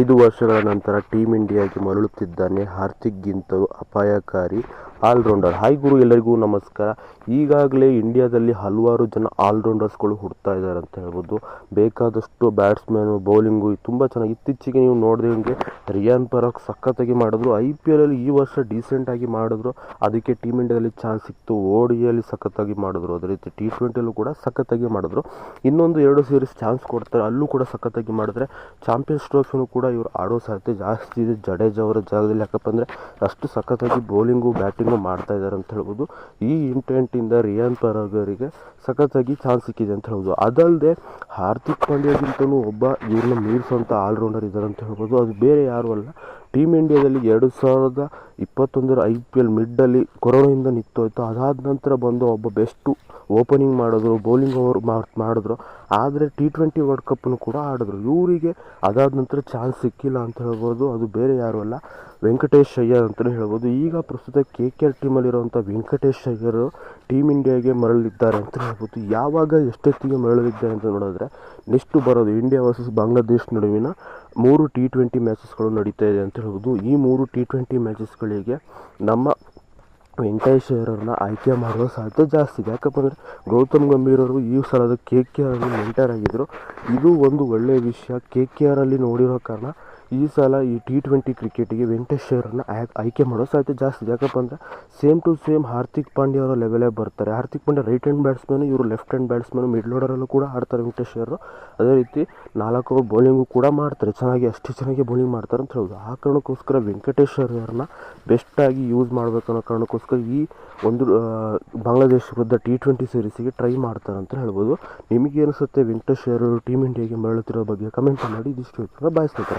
ಐದು ವರ್ಷಗಳ ನಂತರ ಟೀಮ್ ಇಂಡಿಯಾಗೆ ಮರಳುತ್ತಿದ್ದಾನೆ. ಹಾರ್ದಿಕ್ ಗಿಂತಲೂ ಅಪಾಯಕಾರಿ ಆಲ್ರೌಂಡರ್. ಹಾಯ್ ಗುರು, ಎಲ್ಲರಿಗೂ ನಮಸ್ಕಾರ. ಈಗಾಗಲೇ ಇಂಡಿಯಾದಲ್ಲಿ ಹಲವಾರು ಜನ ಆಲ್ರೌಂಡರ್ಸ್ಗಳು ಹುಡ್ತಾ ಇದ್ದಾರೆ ಅಂತ ಹೇಳ್ಬೋದು. ಬೇಕಾದಷ್ಟು ಬ್ಯಾಟ್ಸ್ಮ್ಯಾನು, ಬೌಲಿಂಗು ತುಂಬ ಚೆನ್ನಾಗಿ ಇತ್ತೀಚೆಗೆ ನೀವು ನೋಡಿದಂಗೆ ರಿಯಾನ್ ಪರಾಗ್ ಸಖತ್ತಾಗಿ ಮಾಡಿದ್ರು. ಐ ಪಿ ಎಲಲ್ಲಿ ಈ ವರ್ಷ ಡೀಸೆಂಟಾಗಿ ಮಾಡಿದ್ರು. ಅದಕ್ಕೆ ಟೀಮ್ ಇಂಡಿಯಾದಲ್ಲಿ ಚಾನ್ಸ್ ಸಿಕ್ತು. ಓ ಡಿಯಲ್ಲಿ ಸಖತ್ತಾಗಿ ಮಾಡಿದ್ರು. ಅದೇ ರೀತಿ ಟಿ ಟ್ವೆಂಟಿಯಲ್ಲೂ ಕೂಡ ಸಖತ್ತಾಗಿ ಮಾಡಿದ್ರು. ಇನ್ನೊಂದು ಎರಡು ಸೀರೀಸ್ ಚಾನ್ಸ್ ಕೊಡ್ತಾರೆ. ಅಲ್ಲೂ ಕೂಡ ಸಖತ್ತಾಗಿ ಮಾಡಿದ್ರೆ ಚಾಂಪಿಯನ್ಸ್ ಟ್ರೋಫಿನೂ ಕೂಡ ಇವರು ಆಡೋ ಸಾಧ್ಯತೆ ಜಾಸ್ತಿ ಇದೆ. ಜಡೇಜಾ ಅವರ ಜಾಗದಲ್ಲಿ ಯಾಕಪ್ಪ ಅಂದರೆ ಅಷ್ಟು ಸಖತ್ತಾಗಿ ಬೌಲಿಂಗು ಬ್ಯಾಟಿಂಗು ಮಾಡ್ತಾ ಇದ್ದಾರೆ ಅಂತ ಹೇಳ್ಬೋದು. ಈ ಇಂಟೆಂಟಿಂದ ರಿಯಾನ್ ಪರಾಗ್ ಅವರಿಗೆ ಸಖತ್ತಾಗಿ ಚಾನ್ಸ್ ಸಿಕ್ಕಿದೆ ಅಂತ ಹೇಳ್ಬೋದು. ಅದಲ್ಲದೆ ಹಾರ್ದಿಕ್ ಪಾಂಡ್ಯಗಿಂತಲೂ ಒಬ್ಬ ಇವ್ರನ್ನ ಮೀರಿಸುವಂಥ ಆಲ್ರೌಂಡರ್ ಇದ್ದಾರೆ ಅಂತ ಹೇಳ್ಬೋದು. ಅದು ಬೇರೆ ಯಾರೂ ಅಲ್ಲ. ಟೀಮ್ ಇಂಡಿಯಾದಲ್ಲಿ ಎರಡು ಸಾವಿರದ ಇಪ್ಪತ್ತೊಂದರ ಐ ಪಿ ಎಲ್ ಮಿಡ್ಡಲ್ಲಿ ಕೊರೋನಾದಿಂದ ನಿಂತೋಯ್ತು. ಅದಾದ ನಂತರ ಬಂದು ಒಬ್ಬ ಬೆಸ್ಟು ಓಪನಿಂಗ್ ಮಾಡಿದ್ರು, ಬೌಲಿಂಗ್ ಓವರ್ ಮಾಡಿದ್ರು. ಆದರೆ ಟಿ ಟ್ವೆಂಟಿ ವರ್ಲ್ಡ್ ಕಪ್ನು ಕೂಡ ಆಡಿದ್ರು. ಇವರಿಗೆ ಅದಾದ ನಂತರ ಚಾನ್ಸ್ ಸಿಕ್ಕಿಲ್ಲ ಅಂತ ಹೇಳ್ಬೋದು. ಅದು ಬೇರೆ ಯಾರೂ ಅಲ್ಲ, ವೆಂಕಟೇಶ್ ಅಯ್ಯರ್ ಅಂತಲೇ ಹೇಳ್ಬೋದು. ಈಗ ಪ್ರಸ್ತುತ ಕೆ ಕೆ ಆರ್ ಟೀಮಲ್ಲಿರುವಂಥ ವೆಂಕಟೇಶ್ ಅಯ್ಯರು ಟೀಮ್ ಇಂಡಿಯಾಗೆ ಮರಳಿದ್ದಾರೆ ಅಂತ ಹೇಳ್ಬೋದು. ಯಾವಾಗ ಎಷ್ಟೊತ್ತಿಗೆ ಮರಳಲಿದ್ದಾರೆ ಅಂತ ನೋಡಿದ್ರೆ, ನೆಕ್ಸ್ಟ್ ಬರೋದು ಇಂಡಿಯಾ ವರ್ಸಸ್ ಬಾಂಗ್ಲಾದೇಶ್ ನಡುವಿನ ಮೂರು ಟಿ ಟ್ವೆಂಟಿ ಮ್ಯಾಚಸ್ಗಳು ನಡೀತಾ ಇದೆ ಅಂತ ಹೇಳ್ಬೋದು. ಈ ಮೂರು ಟಿ ಟ್ವೆಂಟಿ ಮ್ಯಾಚಸ್ಗಳಿಗೆ ನಮ್ಮ ವೆಂಕಟೇಶ್ ಅಯ್ಯರವ್ರನ್ನ ಆಯ್ಕೆ ಮಾಡುವ ಸಾಧ್ಯತೆ ಜಾಸ್ತಿ. ಇದೆ ಯಾಕಪ್ಪ ಅಂದರೆ ಗೌತಮ್ ಗಂಭೀರ್ ಅವರು ಈ ಸಲದ ಕೆ ಕೆ ಆರಲ್ಲಿ ಮೆಂಟರ್ ಆಗಿದ್ದರು ಇದು ಒಂದು ಒಳ್ಳೆಯ ವಿಷಯ. ಕೆ ಕೆ ಆರಲ್ಲಿ ನೋಡಿರೋ ಕಾರಣ ಈ ಸಲ ಈ ಟಿ ಟ್ವೆಂಟಿ ಕ್ರಿಕೆಟಿಗೆ ವೆಂಕಟೇಶ್ ಅಯ್ಯರನ್ನ ಆಯ್ಕೆ ಮಾಡೋ ಸಾಧ್ಯತೆ ಜಾಸ್ತಿ. ಯಾಕಪ್ಪ ಅಂದರೆ same to same Hardik Pandya ಅವರ ಲೆವೆಲೇ ಬರ್ತಾರೆ. Hardik Pandya right hand batsman ಇವರು ಲೆಫ್ಟ್ ಹ್ಯಾಂಡ್ ಬ್ಯಾಟ್ಸ್ಮನ್ ಮಿಡ್ಲ್ ಆರ್ಡರಲ್ಲೂ ಕೂಡ ಆಡ್ತಾರೆ ವೆಂಕಟೇಶ್ ಅಯ್ಯರು ಅದೇ ರೀತಿ ನಾಲ್ಕು ಓವರ್ ಬೌಲಿಂಗು ಕೂಡ ಮಾಡ್ತಾರೆ. ಚೆನ್ನಾಗಿ, ಅಷ್ಟು ಚೆನ್ನಾಗಿ ಬೌಲಿಂಗ್ ಮಾಡ್ತಾರೆ ಅಂತ ಹೇಳ್ಬೋದು. ಆ ಕಾರಣಕ್ಕೋಸ್ಕರ ವೆಂಕಟೇಶ್ ಅವ್ರನ್ನ ಬೆಸ್ಟಾಗಿ ಯೂಸ್ ಮಾಡಬೇಕನ್ನೋ ಕಾರಣಕ್ಕೋಸ್ಕರ ಈ ಒಂದು ಬಾಂಗ್ಲಾದೇಶ ವಿರುದ್ಧ ಟಿ ಟ್ವೆಂಟಿ ಸೀರೀಸಿಗೆ ಟ್ರೈ ಮಾಡ್ತಾರೆ ಅಂತ ಹೇಳ್ಬೋದು. ನಿಮಗೆ ಅನಿಸುತ್ತೆ ವೆಂಕಟೇಶ್ ಟೀಮ್ ಇಂಡಿಯಾಗೆ ಮರಳುತ್ತಿರೋ ಬಗ್ಗೆ? ಕಮೆಂಟ್ ಮಾಡಿ. ಇದಿಷ್ಟು ಹೇಳ್ತಾರೆ